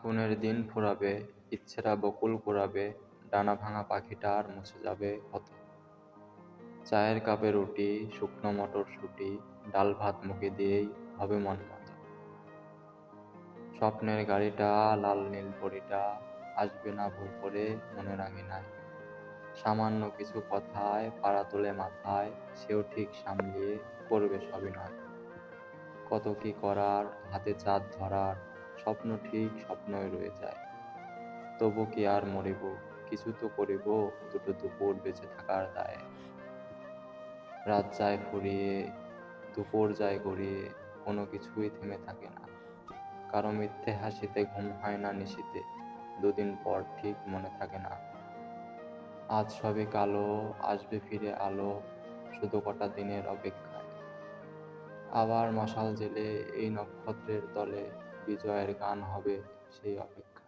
ফাগুনের দিন ফুরাবে, ইচ্ছেরা বকুল কুড়াবে, ডানা ভাঙা পাখিটা আর মুছে যাবে ক্ষত। চায়ের কাপে রুটি, শুকনো মটরশুঁটি ডাল ভাত মুখে দিয়েই হবে মন মতো। স্বপ্নের গাড়িটা, লাল নীল পরিটা, আসবে না ভুল করে মনের আঙিনায়। সামান্য কিছু কথায়, পাড়া তোলে মাথায়, সেও ঠিক সামলিয়ে করবে সবই নয় কত কি করার, হাতে চাঁদ ধরার স্বপ্ন ঠিক স্বপ্নই রয়ে যায়। তবু কি আর মরিব? কিছু তো করিব, দুটো দুপুর বেঁচে থাকার দায়ে। রাত যায় ফুরিয়ে, দুপুর যায় গড়িয়ে, কোনো কিছুই থেমে থাকে না। কারও মিথ্যে হাসিতে ঘুম হয় না নিশিতে, দুদিন পর ঠিক মনে থাকে না। আজ সবে কালো, আসবে ফিরে আলো, শুধু কটা দিনের অপেক্ষায়। আবার মশাল জেলে এই নক্ষত্রের তলে বিজয়ের গান হবে সেই অপেক্ষা।